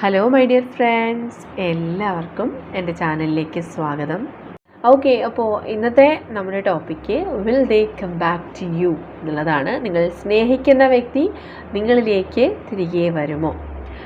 Hello my dear friends എല്ലാവർക്കും എന്റെ ചാനലിലേക്ക് സ്വാഗതം. ഓക്കെ അപ്പോൾ ഇന്നത്തെ നമ്മുടെ topic will they come back to you എന്നുള്ളതാണ്. നിങ്ങൾ സ്നേഹിക്കുന്ന വ്യക്തി നിങ്ങളിലേക്ക് തിരികെ വരുമോ?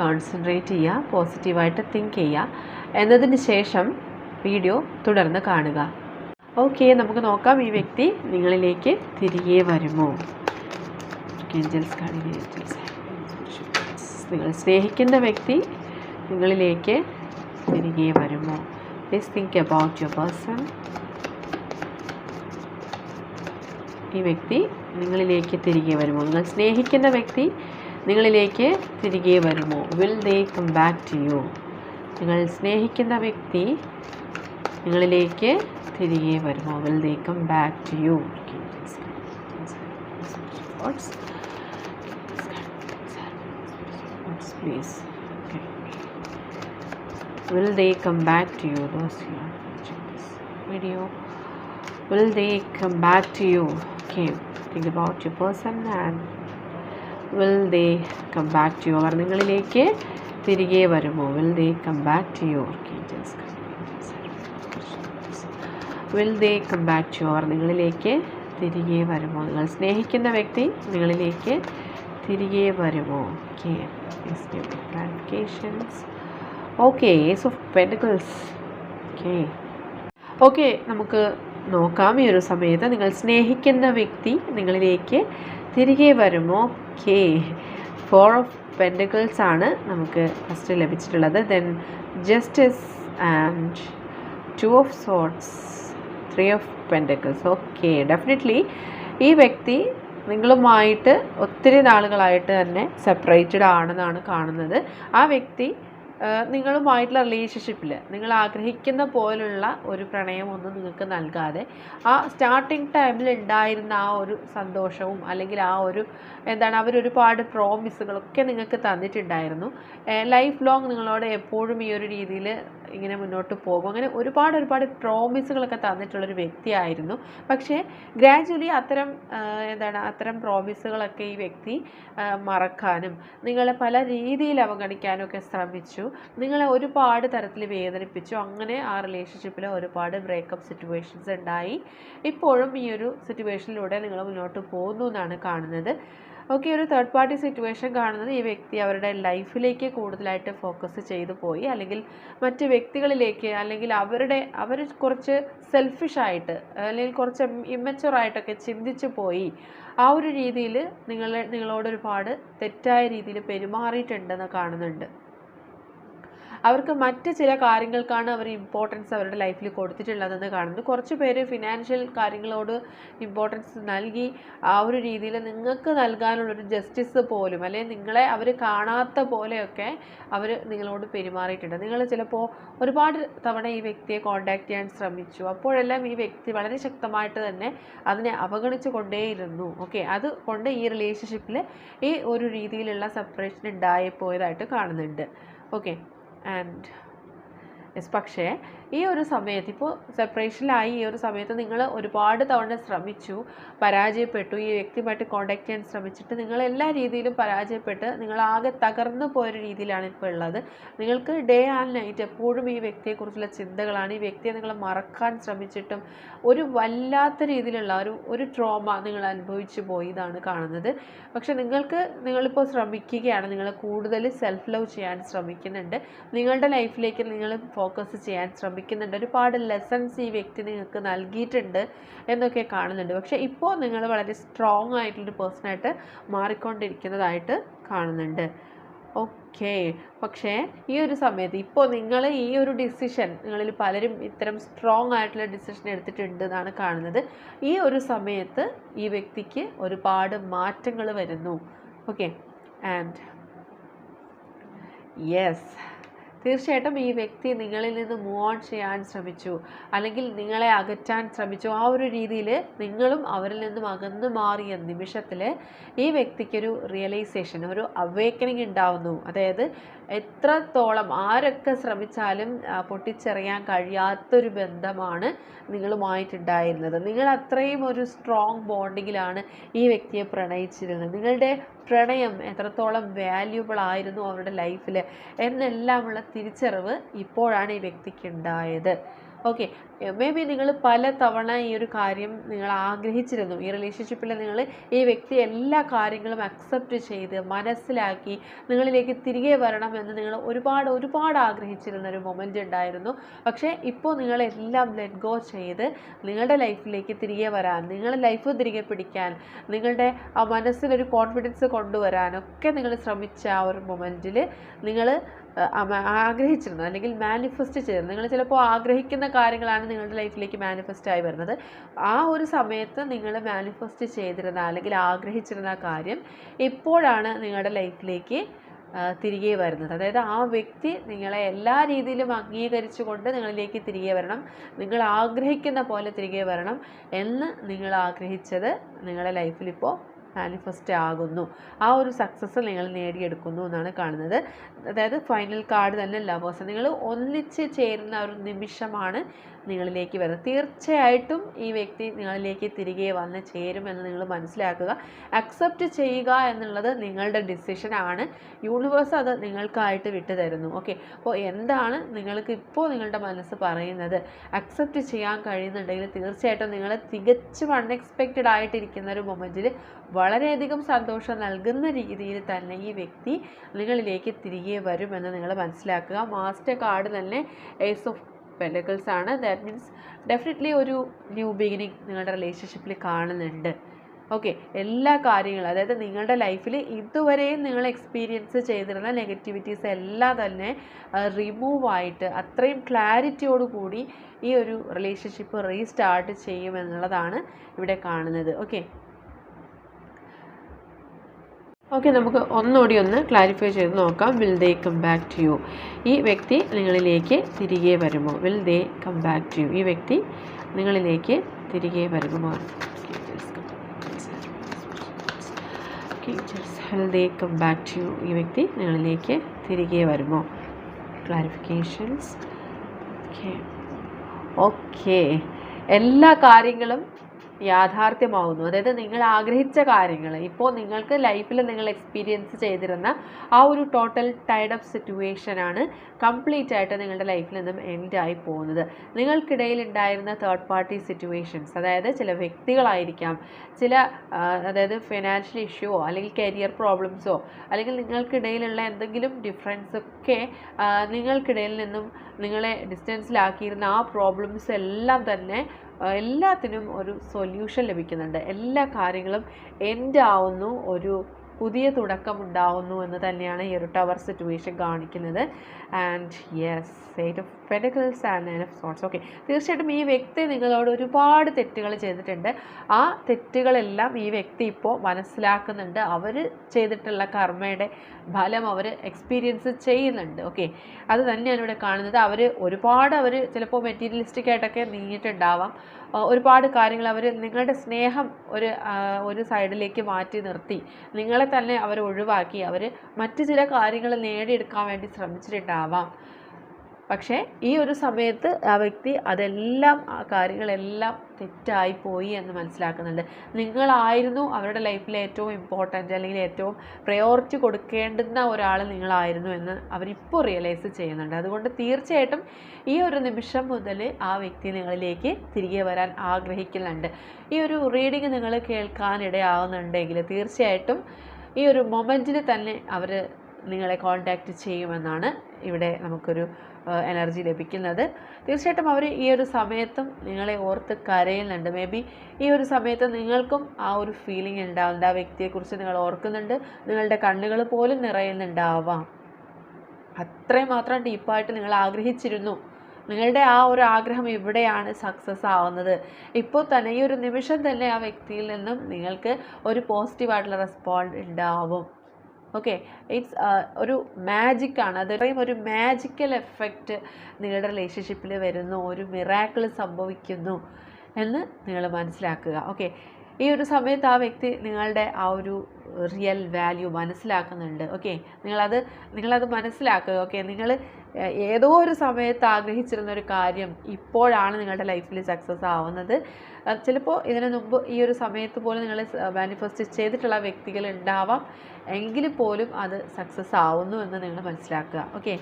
കോൺസെൻട്രേറ്റ് ചെയ്യുക പോസിറ്റീവായിട്ട് തിങ്ക് ചെയ്യുക. എന്നതിന് ശേഷം വീഡിയോ തുടർന്ന് കാണുക. ഓക്കെ നമുക്ക് നോക്കാം ഈ വ്യക്തി നിങ്ങളിലേക്ക് തിരികെ വരുമോ? ഏഞ്ചൽസ് നിങ്ങൾ സ്നേഹിക്കുന്ന വ്യക്തി നിങ്ങളിലേക്ക് തിരികെ വരുമോ? Please think about your person ഈ വ്യക്തി നിങ്ങളിലേക്ക് തിരികെ വരുമോ? നിങ്ങൾ സ്നേഹിക്കുന്ന വ്യക്തി നിങ്ങളിലേക്ക് തിരികെ വരുമോ will they come back to you നിങ്ങൾ സ്നേഹിക്കുന്ന വ്യക്തി നിങ്ങളിലേക്ക് തിരികെ വരുമോ will they come back to you please will they come back to you those who are watching this video will they come back to you okay think about your person and will they come back to you അവർ നിങ്ങളിലേക്ക് തിരികെ വരുമോ? Will they come back to you okay will they come back to you അവർ നിങ്ങളിലേക്ക് തിരികെ വരുമോ? നിങ്ങൾ സ്നേഹിക്കുന്ന വ്യക്തി നിങ്ങളിലേക്ക് തിരികെ വരുമോ? Okay okay ace of pentacles okay okay നമുക്ക് നോക്കാം. ഈ ഒരു സമയത്ത് നിങ്ങൾ സ്നേഹിക്കുന്ന വ്യക്തി നിങ്ങളിലേക്ക് തിരികെ വരുമോ? കെ ഫോർ ഓഫ് പെൻഡിക്കിൾസ് ആണ് നമുക്ക് ഫസ്റ്റ് ലഭിച്ചിട്ടുള്ളത്. Then justice and two of swords three of pentacles okay definitely ഈ വ്യക്തി നിങ്ങളുമായിട്ട് ഒത്തിരി നാളുകളായിട്ട് തന്നെ സെപ്പറേറ്റഡ് ആണെന്നാണ് കാണുന്നത്. ആ വ്യക്തി നിങ്ങളുമായിട്ടുള്ള റിലേഷൻഷിപ്പിൽ നിങ്ങൾ ആഗ്രഹിക്കുന്ന പോലുള്ള ഒരു പ്രണയമൊന്നും നിങ്ങൾക്ക് നൽകാതെ ആ സ്റ്റാർട്ടിങ് ടൈമിൽ ഉണ്ടായിരുന്ന ആ ഒരു സന്തോഷവും അല്ലെങ്കിൽ ആ ഒരു എന്താണ് അവരൊരുപാട് പ്രോമിസുകളൊക്കെ നിങ്ങൾക്ക് തന്നിട്ടുണ്ടായിരുന്നു. ലൈഫ് ലോങ് നിങ്ങളോട് എപ്പോഴും ഈ ഒരു രീതിയിൽ ഇങ്ങനെ മുന്നോട്ട് പോകും. അങ്ങനെ ഒരുപാട് ഒരുപാട് പ്രോമിസുകളൊക്കെ തന്നിട്ടുള്ളൊരു വ്യക്തിയായിരുന്നു. പക്ഷേ ഗ്രാജുവലി അത്തരം എന്താണ് അത്തരം പ്രോമിസുകളൊക്കെ ഈ വ്യക്തി മറക്കാനും നിങ്ങളെ പല രീതിയിൽ അവഗണിക്കാനും ഒക്കെ ശ്രമിച്ചു. നിങ്ങളെ ഒരുപാട് തരത്തിൽ വേദനിപ്പിച്ചു. അങ്ങനെ ആ റിലേഷൻഷിപ്പിൽ ഒരുപാട് ബ്രേക്കപ്പ് സിറ്റുവേഷൻസ് ഉണ്ടായി. ഇപ്പോഴും ഈ ഒരു സിറ്റുവേഷനിലൂടെ നിങ്ങൾ മുന്നോട്ട് പോകുന്നു എന്നാണ് കാണുന്നത്. ഓക്കെ ഒരു തേർഡ് പാർട്ടി സിറ്റുവേഷൻ കാണുന്നത് ഈ വ്യക്തി അവരുടെ ലൈഫിലേക്ക് കൂടുതലായിട്ട് ഫോക്കസ് ചെയ്തു പോയി. അല്ലെങ്കിൽ മറ്റ് വ്യക്തികളിലേക്ക് അല്ലെങ്കിൽ അവരുടെ അവർ കുറച്ച് സെൽഫിഷായിട്ട് അല്ലെങ്കിൽ കുറച്ച് ഇമ്മച്ചുറായിട്ടൊക്കെ ചിന്തിച്ച് പോയി ആ ഒരു രീതിയിൽ നിങ്ങൾ നിങ്ങളോട് ഒരുപാട് തെറ്റായ രീതിയിൽ പെരുമാറിയിട്ടുണ്ടെന്ന് കാണുന്നുണ്ട്. അവർക്ക് മറ്റ് ചില കാര്യങ്ങൾക്കാണ് അവർ ഇമ്പോർട്ടൻസ് അവരുടെ ലൈഫിൽ കൊടുത്തിട്ടുള്ളതെന്ന് കാണുന്നു കുറച്ച് പേര് ഫിനാൻഷ്യൽ കാര്യങ്ങളോട് ഇമ്പോർട്ടൻസ് നൽകി ആ ഒരു രീതിയിൽ നിങ്ങൾക്ക് നൽകാനുള്ളൊരു ജസ്റ്റിസ് പോലും അല്ലെങ്കിൽ നിങ്ങളെ അവർ കാണാത്ത പോലെയൊക്കെ അവർ നിങ്ങളോട് പെരുമാറിയിട്ടുണ്ട്. നിങ്ങൾ ചിലപ്പോൾ ഒരുപാട് തവണ ഈ വ്യക്തിയെ കോൺടാക്ട് ചെയ്യാൻ ശ്രമിച്ചു. അപ്പോഴെല്ലാം ഈ വ്യക്തി വളരെ ശക്തമായിട്ട് തന്നെ അതിനെ അവഗണിച്ചു കൊണ്ടേയിരുന്നു. ഓക്കെ അതുകൊണ്ട് ഈ റിലേഷൻഷിപ്പിൽ ഈ ഒരു രീതിയിലുള്ള സെപ്പറേഷൻ ഉണ്ടായി പോയതായിട്ട് കാണുന്നുണ്ട്. ഓക്കെ ആൻഡ് യെസ് പക്ഷേ ഈ ഒരു സമയത്ത് ഇപ്പോൾ സെപ്പറേഷനിലായി ഈ ഒരു സമയത്ത് നിങ്ങൾ ഒരുപാട് തവണ ശ്രമിച്ചു പരാജയപ്പെട്ടു ഈ വ്യക്തിയുമായിട്ട് കോണ്ടാക്ട് ചെയ്യാൻ ശ്രമിച്ചിട്ട് നിങ്ങൾ എല്ലാ രീതിയിലും പരാജയപ്പെട്ട് നിങ്ങൾ ആകെ തകർന്നു പോയ ഒരു രീതിയിലാണ് ഇപ്പോൾ ഉള്ളത്. നിങ്ങൾക്ക് ഡേ ആൻഡ് നൈറ്റ് എപ്പോഴും ഈ വ്യക്തിയെക്കുറിച്ചുള്ള ചിന്തകളാണ് ഈ വ്യക്തിയെ നിങ്ങൾ മറക്കാൻ ശ്രമിച്ചിട്ടും ഒരു വല്ലാത്ത രീതിയിലുള്ള ഒരു ഒരു ട്രോമ നിങ്ങൾ അനുഭവിച്ചു പോയി ഇതാണ് കാണുന്നത്. പക്ഷെ നിങ്ങൾക്ക് നിങ്ങളിപ്പോൾ ശ്രമിക്കുകയാണ് നിങ്ങൾ കൂടുതൽ സെൽഫ് ലവ് ചെയ്യാൻ ശ്രമിക്കുന്നുണ്ട്. നിങ്ങളുടെ ലൈഫിലേക്ക് നിങ്ങൾ ഫോക്കസ് ചെയ്യാൻ ശ്രമിക്കുന്നുണ്ട് ഒരുപാട് ലെസൺസ് ഈ വ്യക്തി നിങ്ങൾക്ക് നൽകിയിട്ടുണ്ട് എന്നൊക്കെ കാണുന്നുണ്ട്. പക്ഷേ ഇപ്പോൾ നിങ്ങൾ വളരെ സ്ട്രോങ് ആയിട്ടുള്ളൊരു പേഴ്സണായിട്ട് മാറിക്കൊണ്ടിരിക്കുന്നതായിട്ട് കാണുന്നുണ്ട്. ഓക്കെ പക്ഷേ ഈ ഒരു സമയത്ത് ഇപ്പോൾ നിങ്ങൾ ഈ ഒരു ഡിസിഷൻ നിങ്ങളിൽ പലരും ഇത്തരം സ്ട്രോങ് ആയിട്ടുള്ള ഡിസിഷൻ എടുത്തിട്ടുണ്ട് എന്നാണ് കാണുന്നത്. ഈ ഒരു സമയത്ത് ഈ വ്യക്തിക്ക് ഒരുപാട് മാറ്റങ്ങൾ വരുന്നു. ഓക്കെ ആൻഡ് യെസ് തീർച്ചയായിട്ടും ഈ വ്യക്തി നിങ്ങളിൽ നിന്ന് മൂവ് ഓൺ ചെയ്യാൻ ശ്രമിച്ചു. അല്ലെങ്കിൽ നിങ്ങളെ അകറ്റാൻ ശ്രമിച്ചു. ആ ഒരു രീതിയിൽ നിങ്ങളും അവരിൽ നിന്നും അകന്നു മാറിയ നിമിഷത്തിൽ ഈ വ്യക്തിക്കൊരു റിയലൈസേഷൻ ഒരു അവേക്കനിങ് ഉണ്ടാവുന്നു. അതായത് എത്രത്തോളം ആരൊക്കെ ശ്രമിച്ചാലും പൊട്ടിച്ചെറിയാൻ കഴിയാത്തൊരു ബന്ധമാണ് നിങ്ങളുമായിട്ടുണ്ടായിരുന്നത്. നിങ്ങൾ അത്രയും ഒരു സ്ട്രോങ് ബോണ്ടിങ്ങിലാണ് ഈ വ്യക്തിയെ പ്രണയിച്ചിരുന്നത്. നിങ്ങളുടെ പ്രണയം എത്രത്തോളം വാല്യൂബിൾ ആയിരുന്നു അവരുടെ ലൈഫിൽ എന്നെല്ലാമുള്ള തിരിച്ചറിവ് ഇപ്പോഴാണ് ഈ വ്യക്തിക്ക് ഉണ്ടായത്. ഓക്കെ മേ ബി നിങ്ങൾ പല തവണ ഈ ഒരു കാര്യം നിങ്ങൾ ആഗ്രഹിച്ചിരുന്നു. ഈ റിലേഷൻഷിപ്പിൽ നിങ്ങൾ ഈ വ്യക്തി എല്ലാ കാര്യങ്ങളും അക്സെപ്റ്റ് ചെയ്ത് മനസ്സിലാക്കി നിങ്ങളിലേക്ക് തിരികെ വരണം എന്ന് നിങ്ങൾ ഒരുപാട് ഒരുപാട് ആഗ്രഹിച്ചിരുന്ന ഒരു മൊമെന്റ് ഉണ്ടായിരുന്നു. പക്ഷേ ഇപ്പോൾ നിങ്ങളെല്ലാം ലെറ്റ് ഗോ ചെയ്ത് നിങ്ങളുടെ ലൈഫിലേക്ക് തിരികെ വരാൻ നിങ്ങളുടെ ലൈഫ് തിരികെ പിടിക്കാൻ നിങ്ങളുടെ ആ മനസ്സിലൊരു കോൺഫിഡൻസ് കൊണ്ടുവരാനൊക്കെ നിങ്ങൾ ശ്രമിച്ച ആ ഒരു മൊമെന്റിൽ നിങ്ങൾ ആഗ്രഹിച്ചിരുന്നു അല്ലെങ്കിൽ മാനിഫെസ്റ്റ് ചെയ്തിരുന്നു നിങ്ങൾ ചിലപ്പോൾ ആഗ്രഹിക്കുന്ന കാര്യങ്ങളാണ് നിങ്ങളുടെ ലൈഫിലേക്ക് മാനിഫെസ്റ്റ് ആയി വരുന്നത്. ആ ഒരു സമയത്ത് നിങ്ങൾ മാനിഫെസ്റ്റ് ചെയ്തിരുന്ന അല്ലെങ്കിൽ ആഗ്രഹിച്ചിരുന്ന കാര്യം ഇപ്പോഴാണ് നിങ്ങളുടെ ലൈഫിലേക്ക് തിരികെ വരുന്നത്. അതായത് ആ വ്യക്തി നിങ്ങളെ എല്ലാ രീതിയിലും അംഗീകരിച്ചുകൊണ്ട് നിങ്ങളിലേക്ക് തിരികെ വരണം. നിങ്ങൾ ആഗ്രഹിക്കുന്ന പോലെ തിരികെ വരണം എന്ന് നിങ്ങൾ ആഗ്രഹിച്ചത് നിങ്ങളുടെ ലൈഫിൽ ഇപ്പോൾ മാനിഫെസ്റ്റ് ആകുന്നു. ആ ഒരു സക്സസ് നിങ്ങൾ നേടിയെടുക്കുന്നു എന്നാണ് കാണുന്നത്. അതായത് ഫൈനൽ കാർഡ് തന്നെ ലവേഴ്സ് നിങ്ങൾ ഒന്നിച്ച് ചേരുന്ന ഒരു നിമിഷമാണ് നിങ്ങളിലേക്ക് വരുന്നത്. തീർച്ചയായിട്ടും ഈ വ്യക്തി നിങ്ങളിലേക്ക് തിരികെ വന്ന് ചേരുമെന്ന് നിങ്ങൾ മനസ്സിലാക്കുക. അക്സെപ്റ്റ് ചെയ്യുക എന്നുള്ളത് നിങ്ങളുടെ ഡിസിഷനാണ് യൂണിവേഴ്സ് അത് നിങ്ങൾക്കായിട്ട് വിട്ടുതരുന്നു. ഓക്കെ അപ്പോൾ എന്താണ് നിങ്ങൾക്ക് ഇപ്പോൾ നിങ്ങളുടെ മനസ്സ് പറയുന്നത്? അക്സെപ്റ്റ് ചെയ്യാൻ കഴിയുന്നുണ്ടെങ്കിൽ തീർച്ചയായിട്ടും നിങ്ങൾ തികച്ചും അൺഎക്സ്പെക്റ്റഡ് ആയിട്ടിരിക്കുന്ന ഒരു മൊമെന്റിൽ വളരെയധികം സന്തോഷം നൽകുന്ന രീതിയിൽ തന്നെ ഈ വ്യക്തി നിങ്ങളിലേക്ക് തിരികെ വരുമെന്ന് നിങ്ങൾ മനസ്സിലാക്കുക. മാസ്റ്റർ കാർഡ് തന്നെ ഏസ് ഓഫ് പെൻഡക്കിൾസ് ആണ്. ദാറ്റ് മീൻസ് ഡെഫിനറ്റ്ലി ഒരു ന്യൂ ബിഗിനിങ് നിങ്ങളുടെ റിലേഷൻഷിപ്പിൽ കാണുന്നുണ്ട്. ഓക്കെ എല്ലാ കാര്യങ്ങളും അതായത് നിങ്ങളുടെ ലൈഫിൽ ഇതുവരെയും നിങ്ങൾ എക്സ്പീരിയൻസ് ചെയ്തിരുന്ന നെഗറ്റിവിറ്റീസ് എല്ലാം തന്നെ റിമൂവായിട്ട് അത്രയും ക്ലാരിറ്റിയോടു കൂടി ഈ ഒരു റിലേഷൻഷിപ്പ് റീസ്റ്റാർട്ട് ചെയ്യുമെന്നുള്ളതാണ് ഇവിടെ കാണുന്നത്. ഓക്കെ ഓക്കെ നമുക്ക് ഒന്നുകൂടി ഒന്ന് ക്ലാരിഫൈ ചെയ്ത് നോക്കാം. Will they come back to you ഈ വ്യക്തി നിങ്ങളിലേക്ക് തിരികെ വരുമോ? Will they come back to you ഈ വ്യക്തി നിങ്ങളിലേക്ക് തിരികെ വരുമോ? Will they come back to you ഈ വ്യക്തി നിങ്ങളിലേക്ക് തിരികെ വരുമോ? ക്ലാരിഫിക്കേഷൻസ് ഓക്കെ ഓക്കെ എല്ലാ കാര്യങ്ങളും യാഥാർത്ഥ്യമാവുന്നു. അതായത് നിങ്ങൾ ആഗ്രഹിച്ച കാര്യങ്ങൾ ഇപ്പോൾ നിങ്ങൾക്ക് ലൈഫിൽ നിങ്ങൾ എക്സ്പീരിയൻസ് ചെയ്തിരുന്ന ആ ഒരു ടോട്ടൽ ടൈഡ് ഓഫ് സിറ്റുവേഷനാണ് കംപ്ലീറ്റ് ആയിട്ട് നിങ്ങളുടെ ലൈഫിൽ നിന്നും എൻഡ് ആയി പോകുന്നത്. നിങ്ങൾക്കിടയിൽ ഉണ്ടായിരുന്ന തേർഡ് പാർട്ടി സിറ്റുവേഷൻസ് അതായത് ചില വ്യക്തികളായിരിക്കാം ചില അതായത് ഫിനാൻഷ്യൽ ഇഷ്യൂവോ അല്ലെങ്കിൽ കരിയർ പ്രോബ്ലംസോ അല്ലെങ്കിൽ നിങ്ങൾക്കിടയിലുള്ള എന്തെങ്കിലും ഡിഫറൻസ് ഒക്കെ നിങ്ങൾക്കിടയിൽ നിന്നും നിങ്ങളെ ഡിസ്റ്റൻസിലാക്കിയിരുന്ന ആ പ്രോബ്ലംസ് എല്ലാം തന്നെ എല്ലാത്തിനും ഒരു സൊല്യൂഷൻ ലഭിക്കുന്നുണ്ട്. എല്ലാ കാര്യങ്ങളും എൻഡ് ആവുന്നു ഒരു പുതിയ തുടക്കം ഉണ്ടാവുന്നു എന്ന് തന്നെയാണ് ഈ ഒരു ടവർ സിറ്റുവേഷൻ കാണിക്കുന്നത്. And yes eight of pentacles and nine of swords okay തീർച്ചയായിട്ടും ഈ വ്യക്തി നിങ്ങളോട് ഒരുപാട് തെറ്റുകൾ ചെയ്തിട്ടുണ്ട്. ആ തെറ്റുകളെല്ലാം ഈ വ്യക്തി ഇപ്പോൾ മനസ്സിലാക്കുന്നുണ്ട്. അവർ ചെയ്തിട്ടുള്ള കർമ്മയുടെ ഫലം അവർ എക്സ്പീരിയൻസ് ചെയ്യുന്നുണ്ട്. ഓക്കെ അത് തന്നെയാണ് ഇവിടെ കാണുന്നത്. അവർ ഒരുപാട് അവർ ചിലപ്പോൾ മെറ്റീരിയലിസ്റ്റിക് ആയിട്ടൊക്കെ നീങ്ങിയിട്ടുണ്ടാവാം. ഒരുപാട് കാര്യങ്ങൾ അവർ നിങ്ങളുടെ സ്നേഹം ഒരു ഒരു സൈഡിലേക്ക് മാറ്റി നിർത്തി. നിങ്ങളെ തന്നെ അവർ ഒഴിവാക്കി. അവർ മറ്റു ചില കാര്യങ്ങൾ നേടിയെടുക്കാൻ വേണ്ടി ശ്രമിച്ചിട്ടുണ്ടാവാം. പക്ഷേ ഈ ഒരു സമയത്ത് ആ വ്യക്തി അതെല്ലാം ആ കാര്യങ്ങളെല്ലാം തെറ്റായി പോയി എന്ന് മനസ്സിലാക്കുന്നുണ്ട്. നിങ്ങളായിരുന്നു അവരുടെ ലൈഫിലെ ഏറ്റവും ഇമ്പോർട്ടന്റ് അല്ലെങ്കിൽ ഏറ്റവും പ്രയോറിറ്റി കൊടുക്കേണ്ടുന്ന ഒരാൾ നിങ്ങളായിരുന്നു എന്ന് അവരിപ്പോൾ റിയലൈസ് ചെയ്യുന്നുണ്ട്. അതുകൊണ്ട് തീർച്ചയായിട്ടും ഈ ഒരു നിമിഷം മുതൽ ആ വ്യക്തി നിങ്ങളിലേക്ക് തിരികെ വരാൻ ആഗ്രഹിക്കുന്നുണ്ട്. ഈ ഒരു റീഡിങ് നിങ്ങൾ കേൾക്കാനിടയാവുന്നുണ്ടെങ്കിൽ തീർച്ചയായിട്ടും ഈ ഒരു മൊമെന്റിൽ തന്നെ അവർ നിങ്ങളെ കോൺടാക്റ്റ് ചെയ്യുമെന്നാണ് ഇവിടെ നമുക്കൊരു എനർജി ലഭിക്കുന്നത്. തീർച്ചയായിട്ടും അവർ ഈ ഒരു സമയത്തും നിങ്ങളെ ഓർത്ത് കരയുന്നുണ്ട്. മേ ബി ഈ ഒരു സമയത്ത് നിങ്ങൾക്കും ആ ഒരു ഫീലിംഗ് ഉണ്ടാവുന്നുണ്ട്. ആ വ്യക്തിയെക്കുറിച്ച് നിങ്ങൾ ഓർക്കുന്നുണ്ട്. നിങ്ങളുടെ കണ്ണുകൾ പോലും നിറയുന്നുണ്ടാവാം. അത്രയും മാത്രം ഡീപ്പായിട്ട് നിങ്ങൾ ആഗ്രഹിച്ചിരുന്നു. നിങ്ങളുടെ ആ ഒരു ആഗ്രഹം എവിടെയാണ് സക്സസ് ആവുന്നത്? ഇപ്പോൾ തന്നെ ഈ ഒരു നിമിഷം തന്നെ ആ വ്യക്തിയിൽ നിന്നും നിങ്ങൾക്ക് ഒരു പോസിറ്റീവായിട്ടുള്ള റെസ്പോണ്ട് ഉണ്ടാവും. ഓക്കെ ഇറ്റ്സ് ഒരു മാജിക്കാണ് അത് അത്രയും ഒരു മാജിക്കൽ എഫക്റ്റ് നിങ്ങളുടെ റിലേഷൻഷിപ്പിൽ വരുന്നു. ഒരു മിറാക്കിൾ സംഭവിക്കുന്നു എന്ന് നിങ്ങൾ മനസ്സിലാക്കുക. ഓക്കെ ഈ ഒരു സമയത്ത് ആ വ്യക്തി നിങ്ങളുടെ ആ ഒരു റിയൽ വാല്യൂ മനസ്സിലാക്കുന്നുണ്ട്. ഓക്കെ നിങ്ങളത് നിങ്ങളത് മനസ്സിലാക്കുക. ഓക്കെ നിങ്ങൾ ഏതോ ഒരു സമയത്ത് ആഗ്രഹിച്ചിരുന്ന ഒരു കാര്യം ഇപ്പോഴാണ് നിങ്ങളുടെ ലൈഫിൽ സക്സസ് ആവുന്നത്. ചിലപ്പോൾ ഇതിനു മുമ്പ് ഈ ഒരു സമയത്ത് പോലും നിങ്ങൾ മാനിഫെസ്റ്റ് ചെയ്തിട്ടുള്ള വ്യക്തികൾ ഉണ്ടാവാം. എങ്കിൽ പോലും അത് സക്സസ് ആവുന്നു എന്ന് നിങ്ങൾ മനസ്സിലാക്കുക. ഓക്കെ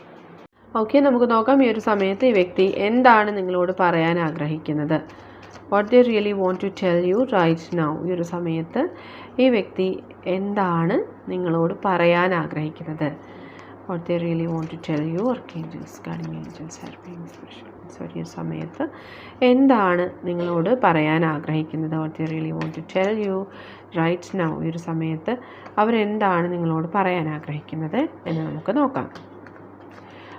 ഓക്കെ നമുക്ക് നോക്കാം ഈ ഒരു സമയത്ത് ഈ വ്യക്തി എന്താണ് നിങ്ങളോട് പറയാൻ ആഗ്രഹിക്കുന്നത്? What they really want to tell you right now ഈ ഒരു സമയത്ത് ഈ വ്യക്തി എന്താണ് നിങ്ങളോട് പറയാൻ ആഗ്രഹിക്കുന്നത്? What they really want to tell you work guarding angels helping special ഒരു സമയത്ത് എന്താണ് നിങ്ങളോട് പറയാൻ ആഗ്രഹിക്കുന്നത്? What they really want to tell you right now ഈ ഒരു സമയത്ത് അവരെന്താണ് നിങ്ങളോട് പറയാൻ ആഗ്രഹിക്കുന്നത്? എന്ന് നമുക്ക് നോക്കാം.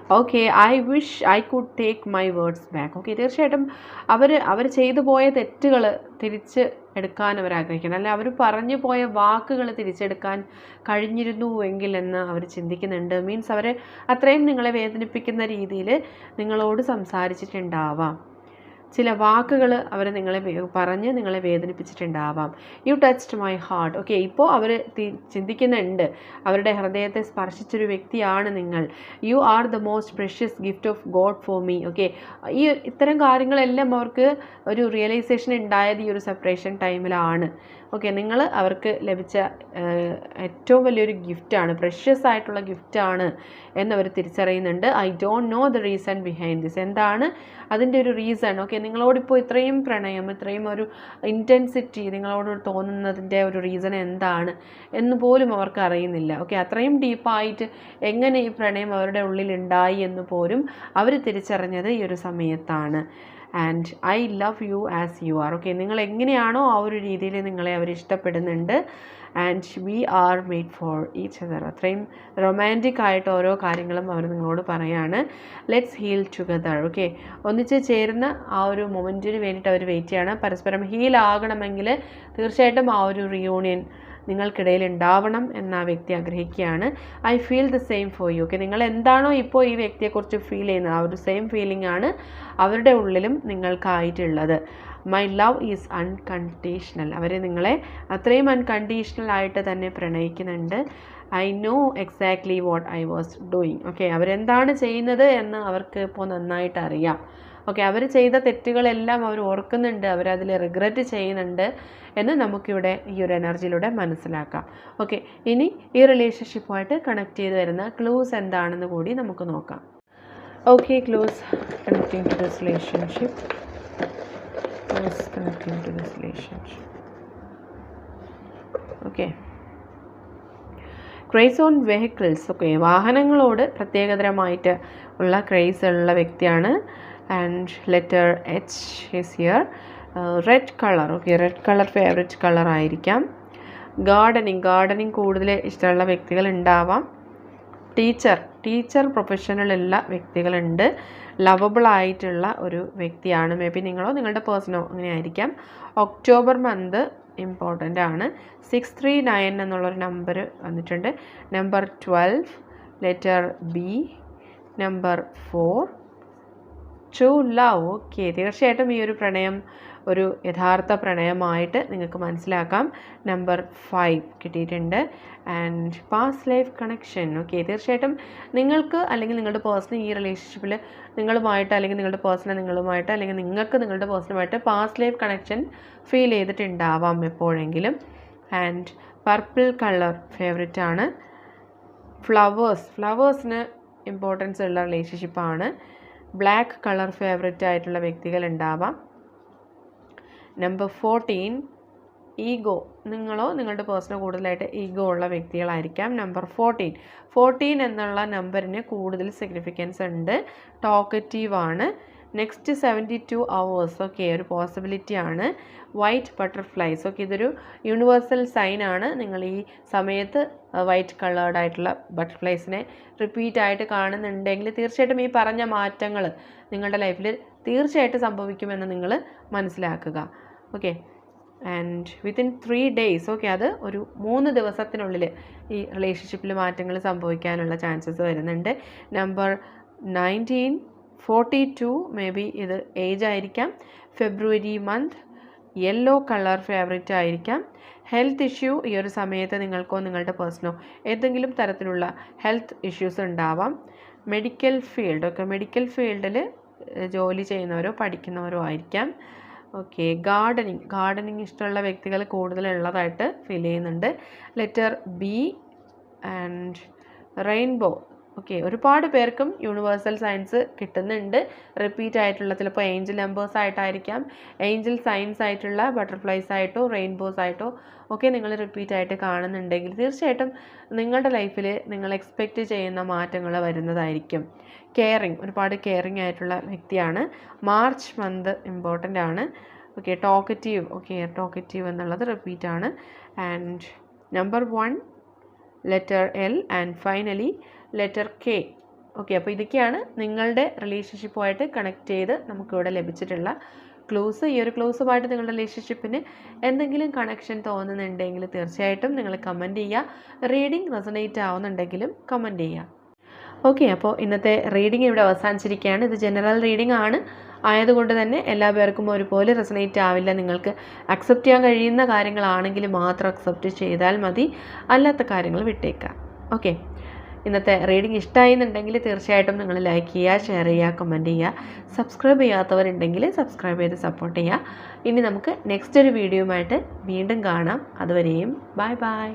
Okay I wish I could take my words back okay തീർച്ചയായിട്ടും അവർ അവർ ചെയ്തു പോയ തെറ്റുകൾ തിരിച്ച് എടുക്കാൻ അവർ ആഗ്രഹിക്കണം. അല്ലെ അവർ പറഞ്ഞു പോയ വാക്കുകൾ തിരിച്ചെടുക്കാൻ കഴിഞ്ഞിരുന്നു എങ്കിൽ എന്ന് അവർ ചിന്തിക്കുന്നുണ്ട്. മീൻസ് അവർ അത്രയും നിങ്ങളെ വേദനിപ്പിക്കുന്ന രീതിയിൽ നിങ്ങളോട് സംസാരിച്ചിട്ടുണ്ടാവാം. ചില വാക്കുകൾ അവർ നിങ്ങളെ പറഞ്ഞ് നിങ്ങളെ വേദനിപ്പിച്ചിട്ടുണ്ടാവാം. You touched my heart okay ഇപ്പോൾ അവർ ചിന്തിക്കുന്നുണ്ട്. അവരുടെ ഹൃദയത്തെ സ്പർശിച്ചൊരു വ്യക്തിയാണ് നിങ്ങൾ. You are the most precious gift of God for me okay ഈ ഇത്തരം കാര്യങ്ങളെല്ലാം അവർക്ക് ഒരു റിയലൈസേഷൻ ഉണ്ടായത് ഈ ഒരു സെപ്പറേഷൻ ടൈമിലാണ് ഓക്കെ നിങ്ങൾ അവർക്ക് ലഭിച്ച ഏറ്റവും വലിയൊരു ഗിഫ്റ്റാണ് പ്രഷ്യസ് ആയിട്ടുള്ള ഗിഫ്റ്റാണ് എന്നവർ തിരിച്ചറിയുന്നുണ്ട്. I don't know the reason behind this എന്താണ് അതിന്റെ ഒരു റീസൺ ഓക്കെ നിങ്ങളോടിപ്പോൾ ഇത്രയും പ്രണയം ഇത്രയും ഒരു ഇന്റൻസിറ്റി നിങ്ങളോട് തോന്നുന്നതിന്റെ ഒരു റീസൺ എന്താണ് എന്ന് പോലും അവർക്ക് അറിയുന്നില്ല. ഓക്കെ അത്രയും ഡീപ്പായിട്ട് എങ്ങനെ ഈ പ്രണയം അവരുടെ ഉള്ളിൽ ഉണ്ടായി എന്ന് പോലും അവർ തിരിച്ചറിഞ്ഞത് ഈ ഒരു സമയത്താണ്. And I love you as you are okay നിങ്ങൾ എങ്ങനെയാണോ ആ ഒരു രീതിയിൽ നിങ്ങളെ അവർ ഇഷ്ടപ്പെടുന്നുണ്ട്. And we are made for each other അത്രയും റൊമാന്റിക് ആയിട്ട് ഓരോ കാര്യങ്ങളും അവർ നിങ്ങളോട് പറയാണ്. ലെറ്റ്സ് ഹീൽ ടുഗദർ ഓക്കെ ഒന്നിച്ച് ചേരുന്ന ആ ഒരു മൊമെന്റിന് വേണ്ടിയിട്ട് അവർ വെയിറ്റ് ചെയ്യാണ്. പരസ്പരം ഹീൽ ആകണമെങ്കിൽ തീർച്ചയായിട്ടും ആ ഒരു റിയൂണിയൻ നിങ്ങൾക്കിടയിൽ ഉണ്ടാവണം എന്ന് ആ വ്യക്തി ആഗ്രഹിക്കുകയാണ്. I feel the same for you okay നിങ്ങൾ എന്താണോ ഇപ്പോൾ ഈ വ്യക്തിയെക്കുറിച്ച് ഫീൽ ചെയ്യുന്നത് ആ ഒരു സെയിം ഫീലിംഗ് ആണ് അവരുടെ ഉള്ളിലും നിങ്ങൾക്കായിട്ടുള്ളത്. മൈ ലവ് ഈസ് അൺകണ്ടീഷണൽ അവർ നിങ്ങളെ അത്രയും അൺകണ്ടീഷണൽ ആയിട്ട് തന്നെ പ്രണയിക്കുന്നുണ്ട്. I know exactly what I was doing okay അവരെന്താണ് ചെയ്യുന്നത് എന്ന് അവർക്ക് ഇപ്പോൾ നന്നായിട്ട് അറിയാം ഓക്കെ അവർ ചെയ്ത തെറ്റുകളെല്ലാം അവർ ഓർക്കുന്നുണ്ട് അവരതിൽ റിഗ്രറ്റ് ചെയ്യുന്നുണ്ട് എന്ന് നമുക്കിവിടെ ഈ ഒരു എനർജിയിലൂടെ മനസ്സിലാക്കാം. ഓക്കെ ഇനി ഈ റിലേഷൻഷിപ്പുമായിട്ട് കണക്ട് ചെയ്ത് വരുന്ന ക്ലൂസ് എന്താണെന്ന് കൂടി നമുക്ക് നോക്കാം. Okay clues connecting to this relationship clues connecting to this relationship okay. Craze on vehicles okay വാഹനങ്ങളോട് പ്രത്യേകതരമായിട്ട് ഉള്ള ക്രേസ് ഉള്ള വ്യക്തിയാണ് and letter H is here. Red colour okay red colour favourite colour ആയിരിക്കാം. ഗാർഡനിങ് ഗാർഡനിങ് കൂടുതൽ ഇഷ്ടമുള്ള വ്യക്തികൾ ഉണ്ടാവാം. Teacher teacher പ്രൊഫഷണലുള്ള വ്യക്തികളുണ്ട് ലവബിൾ ആയിട്ടുള്ള ഒരു വ്യക്തിയാണ്. മേ ബി നിങ്ങളോ നിങ്ങളുടെ പേഴ്സണോ അങ്ങനെ ആയിരിക്കാം. ഒക്ടോബർ മന്ത് ഇമ്പോർട്ടന്റ് ആണ്. സിക്സ് ത്രീ നയൻ എന്നുള്ളൊരു നമ്പർ വന്നിട്ടുണ്ട്. Number twelve letter B number four to love okay. തീർച്ചയായിട്ടും ഈ ഒരു പ്രണയം ഒരു യഥാർത്ഥ പ്രണയമായിട്ട് നിങ്ങൾക്ക് മനസ്സിലാക്കാം. നമ്പർ ഫൈവ് കിട്ടിയിട്ടുണ്ട്. And past life connection. Okay. തീർച്ചയായിട്ടും നിങ്ങൾക്ക് അല്ലെങ്കിൽ നിങ്ങളുടെ പേഴ്സണൽ ഈ റിലേഷൻഷിപ്പിൽ നിങ്ങളുമായിട്ട് അല്ലെങ്കിൽ നിങ്ങളുടെ പേഴ്സണൽ നിങ്ങളുമായിട്ട് അല്ലെങ്കിൽ നിങ്ങൾക്ക് നിങ്ങളുടെ പേഴ്സണുമായിട്ട് പാസ് ലൈഫ് കണക്ഷൻ ഫീൽ ചെയ്തിട്ടുണ്ടാവാം എപ്പോഴെങ്കിലും. ആൻഡ് പർപ്പിൾ കളർ ഫേവറേറ്റ് ആണ്. ഫ്ലവേഴ്സ്. ഫ്ലവേഴ്സിന് ഇമ്പോർട്ടൻസ് ഉള്ള റിലേഷൻഷിപ്പാണ്. ബ്ലാക്ക് കളർ ഫേവററ്റ് ആയിട്ടുള്ള വ്യക്തികൾ ഉണ്ടാവാം നമ്പർ ഫോർട്ടീൻ ഈഗോ നിങ്ങളോ നിങ്ങളുടെ പേഴ്സണോ കൂടുതലായിട്ട് ഈഗോ ഉള്ള വ്യക്തികളായിരിക്കാം. നമ്പർ ഫോർട്ടീൻ ഫോർട്ടീൻ എന്നുള്ള നമ്പറിന് കൂടുതൽ സിഗ്നിഫിക്കൻസ് ഉണ്ട്. ടോക്കറ്റീവ് ആണ്. Next seventy two hours okay ഒരു പോസിബിലിറ്റി ആണ്. വൈറ്റ് ബട്ടർഫ്ലൈസ് ഓക്കെ ഇതൊരു യൂണിവേഴ്സൽ സൈൻ ആണ്. നിങ്ങൾ ഈ സമയത്ത് വൈറ്റ് കളേർഡ് ആയിട്ടുള്ള ബട്ടർഫ്ലൈസിനെ റിപ്പീറ്റ് ആയിട്ട് കാണുന്നുണ്ടെങ്കിൽ തീർച്ചയായിട്ടും ഈ പറഞ്ഞ മാറ്റങ്ങൾ നിങ്ങളുടെ ലൈഫിൽ തീർച്ചയായിട്ടും സംഭവിക്കുമെന്ന് നിങ്ങൾ മനസ്സിലാക്കുക. Okay and within three days okay അത് ഒരു മൂന്ന് ദിവസത്തിനുള്ളിൽ ഈ റിലേഷൻഷിപ്പിൽ മാറ്റങ്ങൾ സംഭവിക്കാനുള്ള ചാൻസസ് വരുന്നുണ്ട്. Number nineteen forty two may be ഇത് ഏജ് ആയിരിക്കാം. February month yellow colour favourite ആയിരിക്കാം. ഹെൽത്ത് ഇഷ്യൂ ഈ ഒരു സമയത്ത് നിങ്ങൾക്കോ നിങ്ങളുടെ പേഴ്സണോ ഏതെങ്കിലും തരത്തിലുള്ള ഹെൽത്ത് ഇഷ്യൂസ് ഉണ്ടാവാം. മെഡിക്കൽ ഫീൽഡ് ഒക്കെ മെഡിക്കൽ ഫീൽഡിൽ ജോലി ചെയ്യുന്നവരോ പഠിക്കുന്നവരോ ആയിരിക്കാം. ഓക്കെ ഗാർഡനിങ് ഗാർഡനിങ് ഇഷ്ടമുള്ള വ്യക്തികൾ കൂടുതലുള്ളതായിട്ട് ഫീൽ ചെയ്യുന്നുണ്ട്. Letter B and rainbow okay ഒരുപാട് പേർക്കും യൂണിവേഴ്സൽ സയൻസ് കിട്ടുന്നുണ്ട്. റിപ്പീറ്റ് ആയിട്ടുള്ള ചിലപ്പോൾ ഏഞ്ചൽ നമ്പേഴ്സ് ആയിട്ടായിരിക്കാം. ഏഞ്ചൽ സയൻസ് ആയിട്ടുള്ള ബട്ടർഫ്ലൈസ് ആയിട്ടോ റെയിൻബോസ് ആയിട്ടോ ഒക്കെ നിങ്ങൾ റിപ്പീറ്റ് ആയിട്ട് കാണുന്നുണ്ടെങ്കിൽ തീർച്ചയായിട്ടും നിങ്ങളുടെ ലൈഫിൽ നിങ്ങൾ എക്സ്പെക്റ്റ് ചെയ്യുന്ന മാറ്റങ്ങൾ വരുന്നതായിരിക്കും. കെയറിങ് ഒരുപാട് കെയറിങ് ആയിട്ടുള്ള വ്യക്തിയാണ്. മാർച്ച് മന്ത് ഇമ്പോർട്ടന്റ് ആണ്. ഓക്കെ ടോക്കറ്റീവ് ഓക്കെ ടോക്കറ്റീവ് എന്നുള്ളത് റിപ്പീറ്റ് ആണ്. And number one letter L and finally letter K. Okay അപ്പോൾ ഇതൊക്കെയാണ് നിങ്ങളുടെ റിലേഷൻഷിപ്പുമായിട്ട് കണക്ട് ചെയ്ത് നമുക്കിവിടെ ലഭിച്ചിട്ടുള്ള ക്ലോസ്. ഈ ഒരു ക്ലൂസുമായിട്ട് നിങ്ങളുടെ റിലേഷൻഷിപ്പിന് എന്തെങ്കിലും കണക്ഷൻ തോന്നുന്നുണ്ടെങ്കിൽ തീർച്ചയായിട്ടും നിങ്ങൾ കമന്റ് ചെയ്യുക റീഡിംഗ് റെസണേറ്റ് ആവുന്നുണ്ടെങ്കിലും കമന്റ് ചെയ്യുക ഓക്കെ അപ്പോൾ ഇന്നത്തെ റീഡിംഗ് ഇവിടെ അവസാനിച്ചിരിക്കുകയാണ്. ഇത് ജനറൽ റീഡിംഗ് ആണ്. ആയതുകൊണ്ട് തന്നെ എല്ലാ പേർക്കും ഒരുപോലെ റെസണേറ്റ് ആവില്ല. നിങ്ങൾക്ക് അക്സെപ്റ്റ് ചെയ്യാൻ കഴിയുന്ന കാര്യങ്ങളാണെങ്കിൽ മാത്രം അക്സെപ്റ്റ് ചെയ്താൽ മതി. അല്ലാത്ത കാര്യങ്ങൾ വിട്ടേക്കാം ഓക്കെ. ഇന്നത്തെ റീഡിംഗ് ഇഷ്ടമായിരുന്നുണ്ടെങ്കിൽ തീർച്ചയായിട്ടും നിങ്ങൾ ലൈക്ക് ചെയ്യുക ഷെയർ ചെയ്യുക കമന്റ് ചെയ്യുക. സബ്സ്ക്രൈബ് ചെയ്യാത്തവരുണ്ടെങ്കിൽ സബ്സ്ക്രൈബ് ചെയ്ത് സപ്പോർട്ട് ചെയ്യുക. ഇനി നമുക്ക് നെക്സ്റ്റ് ഒരു വീഡിയോയുമായിട്ട് വീണ്ടും കാണാം. അതുവരെയും ബൈ ബൈ